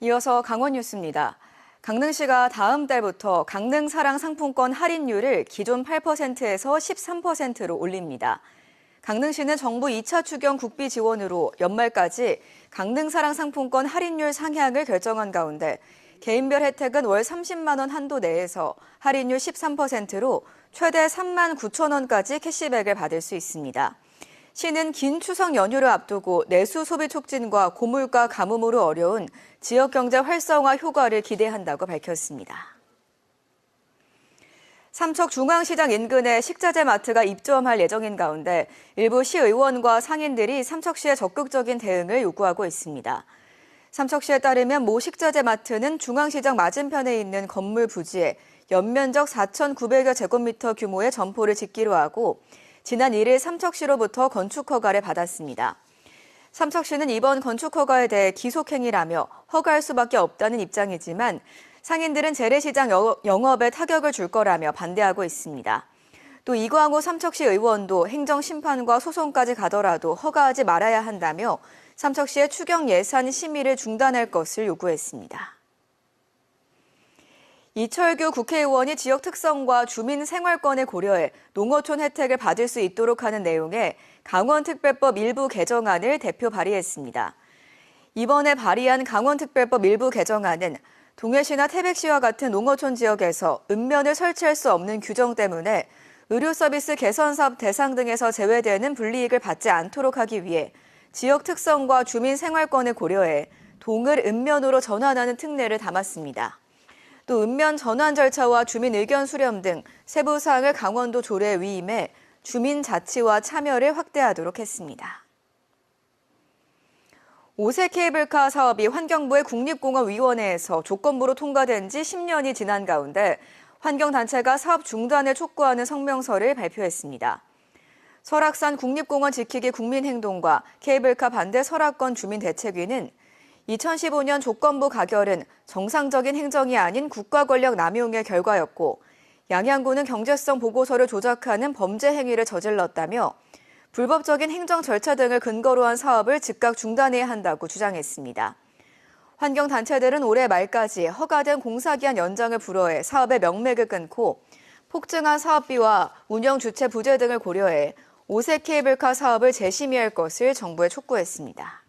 이어서 강원 뉴스입니다. 강릉시가 다음 달부터 강릉 사랑 상품권 할인율을 기존 8%에서 13%로 올립니다. 강릉시는 정부 2차 추경 국비 지원으로 연말까지 강릉 사랑 상품권 할인율 상향을 결정한 가운데 개인별 혜택은 월 30만 원 한도 내에서 할인율 13%로 최대 3만 9천 원까지 캐시백을 받을 수 있습니다. 시는 긴 추석 연휴를 앞두고 내수 소비 촉진과 고물가 가뭄으로 어려운 지역 경제 활성화 효과를 기대한다고 밝혔습니다. 삼척 중앙시장 인근에 식자재 마트가 입점할 예정인 가운데 일부 시의원과 상인들이 삼척시의 적극적인 대응을 요구하고 있습니다. 삼척시에 따르면 모 식자재 마트는 중앙시장 맞은편에 있는 건물 부지에 연면적 4,900여 제곱미터 규모의 점포를 짓기로 하고 지난 1일 삼척시로부터 건축 허가를 받았습니다. 삼척시는 이번 건축 허가에 대해 기속행위라며 허가할 수밖에 없다는 입장이지만 상인들은 재래시장 영업에 타격을 줄 거라며 반대하고 있습니다. 또 이광호 삼척시 의원도 행정심판과 소송까지 가더라도 허가하지 말아야 한다며 삼척시의 추경 예산 심의를 중단할 것을 요구했습니다. 이철규 국회의원이 지역 특성과 주민 생활권을 고려해 농어촌 혜택을 받을 수 있도록 하는 내용의 강원특별법 일부 개정안을 대표 발의했습니다. 이번에 발의한 강원특별법 일부 개정안은 동해시나 태백시와 같은 농어촌 지역에서 읍면을 설치할 수 없는 규정 때문에 의료 서비스 개선 사업 대상 등에서 제외되는 불이익을 받지 않도록 하기 위해 지역 특성과 주민 생활권을 고려해 동을 읍면으로 전환하는 특례를 담았습니다. 또 읍면 전환 절차와 주민 의견 수렴 등 세부 사항을 강원도 조례에 위임해 주민 자치와 참여를 확대하도록 했습니다. 오색 케이블카 사업이 환경부의 국립공원위원회에서 조건부로 통과된 지 10년이 지난 가운데 환경단체가 사업 중단을 촉구하는 성명서를 발표했습니다. 설악산 국립공원 지키기 국민행동과 케이블카 반대 설악권 주민 대책위는 2015년 조건부 가결은 정상적인 행정이 아닌 국가 권력 남용의 결과였고 양양구는 경제성 보고서를 조작하는 범죄 행위를 저질렀다며 불법적인 행정 절차 등을 근거로 한 사업을 즉각 중단해야 한다고 주장했습니다. 환경단체들은 올해 말까지 허가된 공사기한 연장을 불허해 사업의 명맥을 끊고 폭증한 사업비와 운영 주체 부재 등을 고려해 오색 케이블카 사업을 재심의할 것을 정부에 촉구했습니다.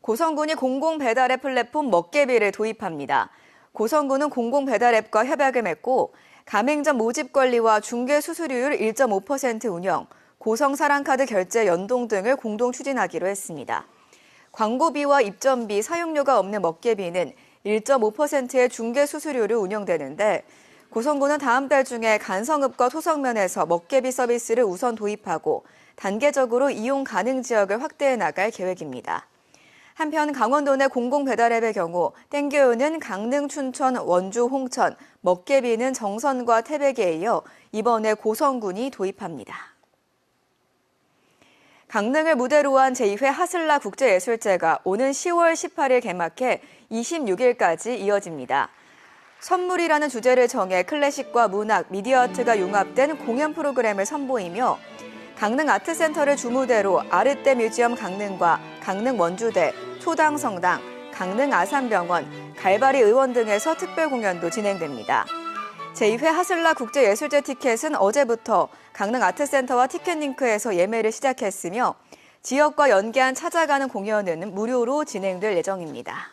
고성군이 공공 배달앱 플랫폼 먹개비를 도입합니다. 고성군은 공공 배달앱과 협약을 맺고 가맹점 모집 관리와 중개 수수료율 1.5% 운영, 고성 사랑카드 결제 연동 등을 공동 추진하기로 했습니다. 광고비와 입점비, 사용료가 없는 먹개비는 1.5%의 중개 수수료로 운영되는데 고성군은 다음 달 중에 간성읍과 토성면에서 먹개비 서비스를 우선 도입하고 단계적으로 이용 가능 지역을 확대해 나갈 계획입니다. 한편 강원도 내 공공 배달앱의 경우 땡겨오는 강릉, 춘천, 원주, 홍천, 먹개비는 정선과 태백에 이어 이번에 고성군이 도입합니다. 강릉을 무대로 한 제2회 하슬라 국제예술제가 오는 10월 18일 개막해 26일까지 이어집니다. 선물이라는 주제를 정해 클래식과 문학, 미디어 아트가 융합된 공연 프로그램을 선보이며 강릉 아트센터를 주무대로 아르떼 뮤지엄 강릉과 강릉 원주대, 초당성당, 강릉 아산병원, 갈바리 의원 등에서 특별 공연도 진행됩니다. 제2회 하슬라 국제예술제 티켓은 어제부터 강릉 아트센터와 티켓링크에서 예매를 시작했으며 지역과 연계한 찾아가는 공연은 무료로 진행될 예정입니다.